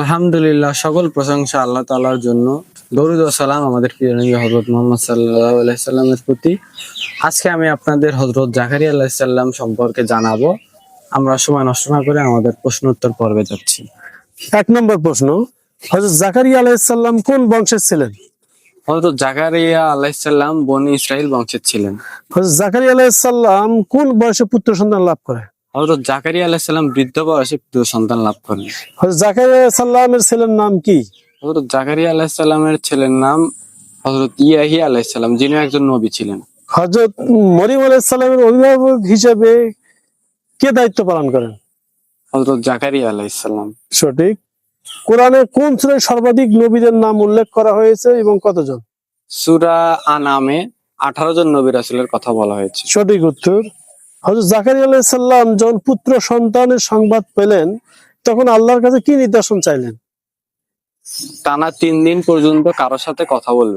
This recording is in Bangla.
আলহামদুলিল্লাহ সকল প্রশংসা আল্লাহ তাআলার জন্য। দরুদ সালাম আমাদের প্রিয় নবী হযরত মুহাম্মদ সাল্লাল্লাহু আলাইহি প্রতি। আজকে আমি আপনাদের হজরত জাকারি আলাইহিস সালাম সম্পর্কে জানাব। আমরা সময় নষ্ট না করে আমাদের প্রশ্ন উত্তর পর্বে যাচ্ছি। এক নম্বর প্রশ্ন হযরত জাকারিয়া আলাইহিসসালাম কোন বংশের ছিলেন? হযরত জাকারিয়া আলাইহিস সালাম বনি ইসরাইল বংশের ছিলেন। হযরত জাকারিয়া আলাইহিসসালাম কোন বয়সে পুত্র সন্তান লাভ করে? হযরত জাকারিয়া আলাইহিস সালাম বৃদ্ধ বয়সে পুত্র সন্তান লাভ করেন। হযরত জাকারিয়া আলাইহিসসালামের ছেলের নাম কি? হযরত জাকারিয়া আলাইহিস সালামের ছেলের নাম হযরত ইয়াহিয়া আলাইহিস সালাম যিনি একজন নবী ছিলেন। হযরত মরিয়ম আলাইহিসসালামের অভিভাবক হিসেবে কে দায়িত্ব পালন করেন? হযরত জাকারিয়া আলাইহিস সালাম। সঠিক। কোরআনে কোন সূরায় সর্বাধিক নবীদের নাম উল্লেখ করা হয়েছে এবং কতজন? সুরা আনামে আঠারো জন নবী রাসূলের কথা বলা হয়েছে। সঠিক উত্তর হযরত জাকারিয়া আলাহিসাল্লাম যখন পুত্র সন্তানের সংবাদ পেলেন, তখন আল্লাহর কাছে কি নির্দেশন চাইলেন? টানা তিন দিন পর্যন্ত কারোর সাথে কথা বলবে